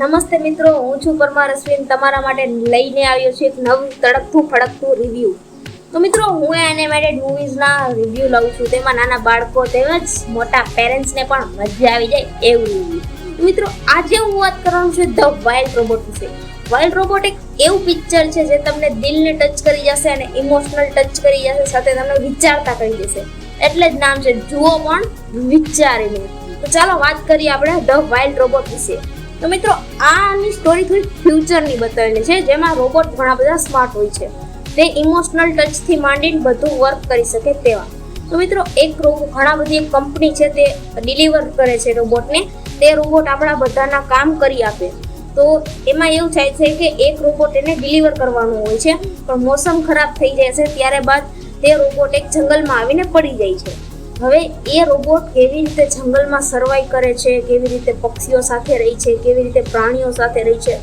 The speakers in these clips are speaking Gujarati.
નમસ્તે મિત્રો, હું છું પરમાર અશ્વિન. તમારા માટે લઈને આવ્યો છું એક નવું તડકતું ફડકતું રિવ્યૂ તો મિત્રો, હું એનિમેટેડ મૂવીઝના રિવ્યૂ લઉં છું. તેમાં નાના બાળકો તેમજ મોટા પેરેન્ટ્સને પણ મજા આવી જાય એવું રિવ્યૂ મિત્રો, આજે હું વાત કરવાનું છું ધ વાઇલ્ડ રોબોટ વિશે. વાઇલ્ડ રોબોટ એક એવું પિક્ચર છે જે તમને દિલને ટચ કરી જશે અને ઇમોશનલ ટચ કરી જશે, સાથે તમને વિચારતા કરી દેશે. એટલે જ નામ છે, જુઓ પણ વિચારીને. તો ચાલો વાત કરીએ આપણે ધ વાઇલ્ડ રોબોટ વિશે. તો મિત્રો આની સ્ટોરી થોડી ફ્યુચરની બતાવેલી છે, જેમાં રોબોટ ઘણા બધા સ્માર્ટ હોય છે. તે ઇમોશનલ ટચથી માંડીને બધું વર્ક કરી શકે તેવા. તો મિત્રો, એક ઘણા બધી કંપની છે તે ડિલિવર કરે છે રોબોટને તે રોબોટ આપણા બધાના કામ કરી આપે. તો એમાં એવું થાય છે કે એક રોબોટ એને ડિલિવર કરવાનું હોય છે, પણ મોસમ ખરાબ થઈ જાય છે ત્યારે બાદ તે રોબોટ એક જંગલમાં આવીને પડી જાય છે. હવે એ રોબોટ કેવી રીતે જંગલમાં સર્વાઈવ કરે છે, કેવી રીતે પક્ષીઓ સાથે રહી છે, કેવી રીતે પ્રાણીઓ સાથે રહી છે,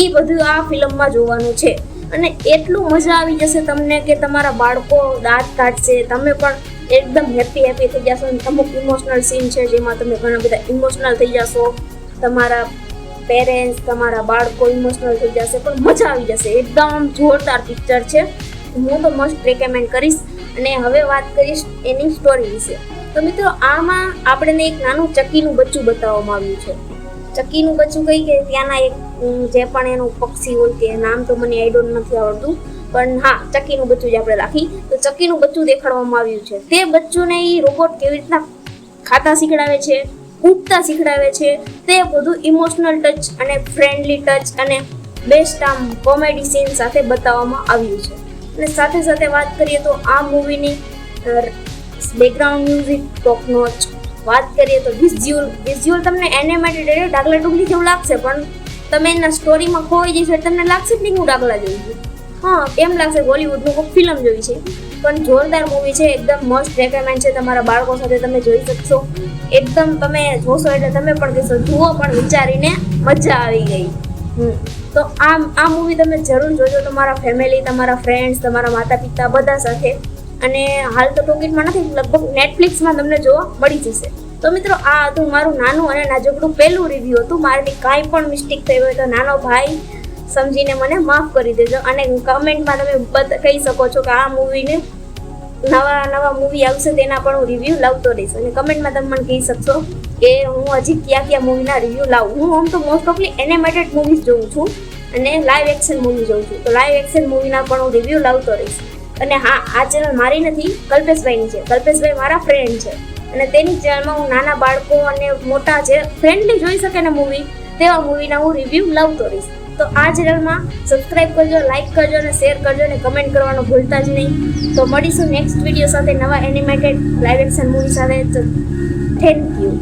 એ બધું આ ફિલ્મમાં જોવાનું છે. અને એટલું મજા આવી જશે તમને કે તમારા બાળકો દાંત કાઢશે, તમે પણ એકદમ હેપી હેપી થઈ જશો. અમુક ઇમોશનલ સીન છે જેમાં તમે ઘણા બધા ઇમોશનલ થઈ જશો. તમારા પેરેન્ટ્સ તમારા બાળકો ઇમોશનલ થઈ જશે, પણ મજા આવી જશે. એકદમ જોરદાર પિક્ચર છે. હું તો મસ્ટ રેકમેન્ડ કરીશ. અને હવે વાત કરીશ એની સ્ટોરી વિશે. તો મિત્રો, આમાં આપણને એક નાનું ચકીનું બચ્ચું બતાવવામાં આવ્યું છે. ચક્કીનું બચ્ચું કઈ કે, ત્યાંના એક જે પણ એનું પક્ષી હોય તે નામ તો મને આઈ ડોન્ટ નથી આવડતું, પણ હા ચકીનું બચ્ચું જ આપણે રાખી. તો ચકીનું બચ્ચું દેખાડવામાં આવ્યું છે. તે બચ્ચુને એ રોબોટ કેવી રીતના ખાતા શીખડાવે છે ઉઠતા શીખડાવે છે, તે બધું ઇમોશનલ ટચ અને ફ્રેન્ડલી ટચ અને બેસ્ટ આમ કોમેડી સીન સાથે બતાવવામાં આવ્યું છે. અને સાથે સાથે વાત કરીએ તો આ મૂવીની બેકગ્રાઉન્ડ મ્યુઝિક ટોપ નોચ વાત કરીએ તો વિઝ્યુઅલ વિઝ્યુઅલ તમને એનિમેટેડ એટલે ડાગલા ડુગલી જેવું લાગશે, પણ તમે એના સ્ટોરીમાં ખોવાઈ જશો તમને લાગશે જ નહીં હું ડાગલા જોઈ છું. હા, એમ લાગશે બોલિવૂડનું કોઈ ફિલ્મ જોઈ છે. પણ જોરદાર મૂવી છે, એકદમ મસ્ટ રેકમેન્ડ છે તમારા બાળકો સાથે તમે જોઈ શકશો. એકદમ તમે જોશો એટલે તમે પણ કહેશો, જુઓ પણ વિચારીને મજા આવી ગઈ. હમ. તો આ આ મૂવી તમે જરૂર જોજો તમારા ફેમિલી તમારા ફ્રેન્ડ્સ તમારા માતા પિતા બધા સાથે. અને હાલ તો ટોકીટમાં નથી, લગભગ નેટફ્લિક્સમાં તમને જોવા મળી જશે. તો મિત્રો, આ હતું મારું નાનું અને નાજુકડું પહેલું રિવ્યૂ હતું. મારાથી કાંઈ પણ મિસ્ટેક થઈ હોય તો નાનો ભાઈ સમજીને મને માફ કરી દેજો. અને કમેન્ટમાં તમે કહી શકો છો કે આ મૂવીને નવા નવા મૂવી આવશે તેના પણ હું રિવ્યૂ લાવતો રહીશ. અને કમેન્ટમાં તમે મને કહી શકશો કે હું હજી કયા કયા મૂવીના રિવ્યૂ લાવું? હું આમ તો મોસ્ટ ઓફલી એનિમેટેડ મૂવીઝ જોઉં છું અને લાઈવ એક્શન મૂવી જોઉં છું. તો લાઈવ એક્શન મૂવીના પણ હું રિવ્યૂ લાવતો રહીશ. અને હા, આ ચેનલ મારી નથી, કલ્પેશભાઈની છે. કલ્પેશભાઈ મારા ફ્રેન્ડ છે. અને તેની ચેનલમાં હું નાના બાળકો અને મોટા જે ફ્રેન્ડલી જોઈ શકે ને મૂવી તેવા મૂવીના હું રિવ્યૂ લાવતો રહીશ. તો આ ચેનલમાં સબસ્ક્રાઇબ કરજો લાઈક કરજો અને શેર કરજો અને કમેન્ટ કરવાનું ભૂલતા જ નહીં. તો મળીશું નેક્સ્ટ વીડિયો સાથે નવા એનિમેટેડ લાઈવ એક્શન મૂવી સાથે. Thank you